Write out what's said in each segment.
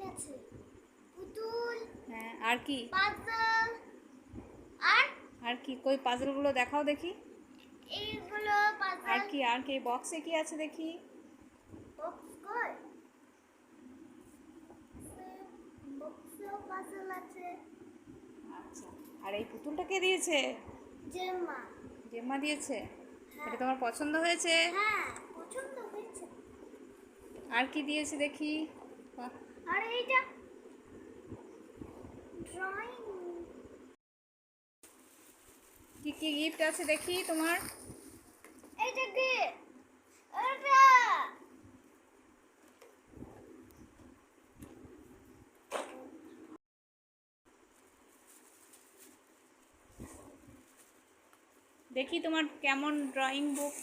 এনেছে পুতুল হ্যাঁ আর কি? পাজল আর? আর কি? কই পাজলগুলো দেখাও দেখি। এইগুলো আর কি আর কি? বক্সে কি আছে দেখি? বক্স কই? বক্সেও পাজল আছে। আচ্ছা আর এই পুতুলটা কে দিয়েছে? জেমা জেম্মা দিয়েছে? এটা তোমার পছন্দ হয়েছে? হ্যাঁ পছন্দ হয়েছে। আর কি দিয়েছে দেখি? বাহ, আর এইটা ড্রয়িং কি কি গিফট আছে দেখি তোমার? এইটা কি? এটা! দেখি তোমার কেমন ড্রয়িং বুক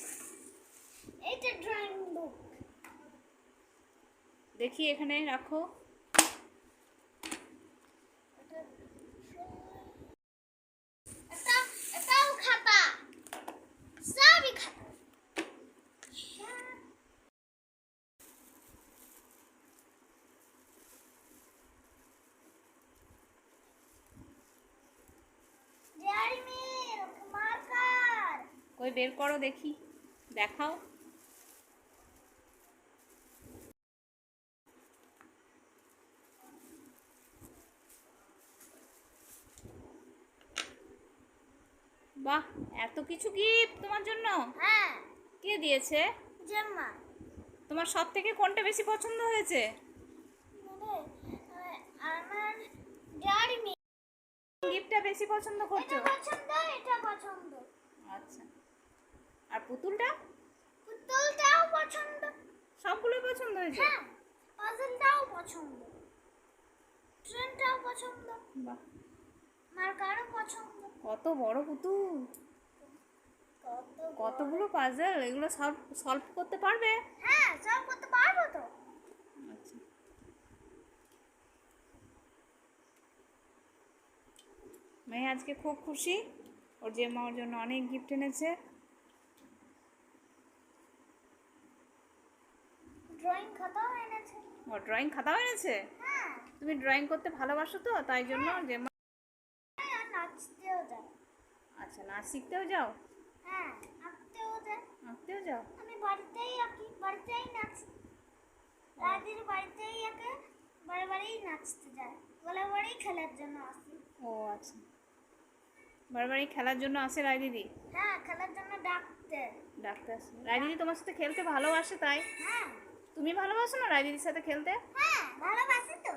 এইটা ড্রয়িং বুক দেখি এখানে রাখো। কই বের করো দেখি। দেখাও। বাহ এত কিছু গিফট তোমার জন্য? হ্যাঁ। কে দিয়েছে? জেম্মা তোমার সব থেকে কোনটা বেশি পছন্দ হয়েছে? মানে আমার ডেয়ারি মিল্ক। গিফটটা বেশি পছন্দ এটা করছ পছন্দ এটা পছন্দ। আচ্ছা। আর পুতুলটা? পুতুলটাও পছন্দ। সবগুলোই পছন্দ হয়েছে? হ্যাঁ পাজলটাও পছন্দ। ট্রেনটাও পছন্দ। বাহ। মার্কারও পছন্দ কত বড় পুতুল। কতগুলো পাজল এগুলো সলভ সলভ করতে পারবে? হ্যাঁ সব করতে পারব তো। আচ্ছা। মেয়ে আজকে খুব খুশি। ওর যে মা ওর জন্য অনেক গিফট এনেছে। ড্রয়িং খাতাও এনেছে। ও ড্রয়িং খাতাও এনেছে? হ্যাঁ। তুমি ড্রয়িং করতে ভালোবাসো তো তাই জন্য যে মা আর নাচতেও যায় আচ্ছা নাচ শিখতেও যাও? হ্যাঁ আঁকতেও আঁকতেও যাও? আমি বাড়িতেই আঁকি বাড়িতেই নাচি। রাজির বাড়িতেই আঁকে নাচতে যায় বলে বাড়ি খেলার জন্য আসি। ও আচ্ছা। খেলার জন্য আসে রায় দিদি? হ্যাঁ খেলার জন্য ডাকতে। ডাক্তার আসে। রায় দিদি তোমার সাথে খেলতে ভালোবাসে তাই? হ্যাঁ। তুমি ভালোবাসো না রায় দিদির সাথে খেলতে? হ্যাঁ ভালোবাসি তো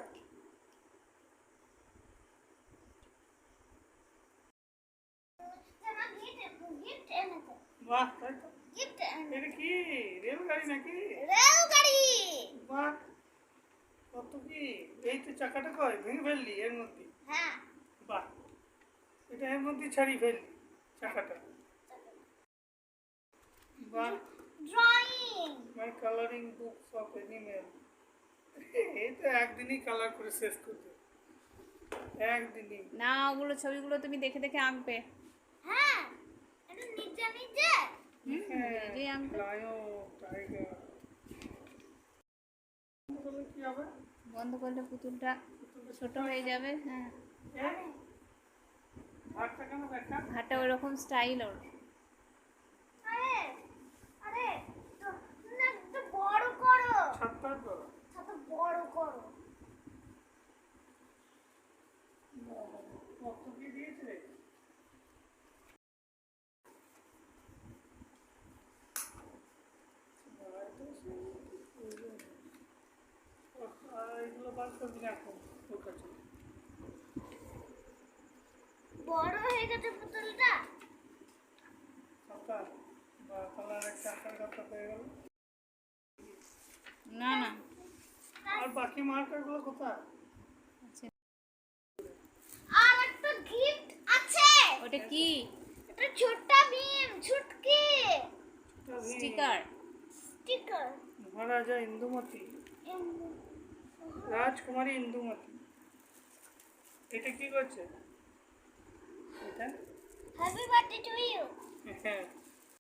যেমন গিফট গিফট এনেছে বাহ তাই তো গিফট এটা কি? রেলগাড়ি নাকি? রেলগাড়ি। বাহ কত কি? এই তো চাকাটা কয়? ভেঙে ফেললি এর মধ্যে? হ্যাঁ। বাহ এটা এর মধ্যে ছাড়িয়ে ফেললি চাকাটা। বাহ। Drawing. My colouring books of animal এই তো একদিনই কালার করে শেষ করতে। একদিনই। না ওগুলো ছবিগুলো তুমি দেখে দেখে আঁকবে। হ্যাঁ। নিজে নিজে? তাহলে কি হবে? বন্ধ করলে পুতুলটা ছোট হয়ে যাবে হ্যাঁ। হাটটা ওই স্টাইল ওর। আরে আরে তো না একটু বড় করো। ছাত্তার করো বড় করো কত কি দিয়েছে এগুলো বার করবি না এখন তোর কাছে বড় হয়ে গেছে পুতুলটা। না না। আর বাকি মার্কারগুলো কোথায়? আর একটা গিফট আছে। ওটা কি? এটা Chhota Bheem Chhutki. Sticker sticker maharaja Indumati. রাজকুমারী ইন্দুমতি এটা কি করছে? এটা? হ্যাপি বার্থডে টু ইউ হ্যাঁ।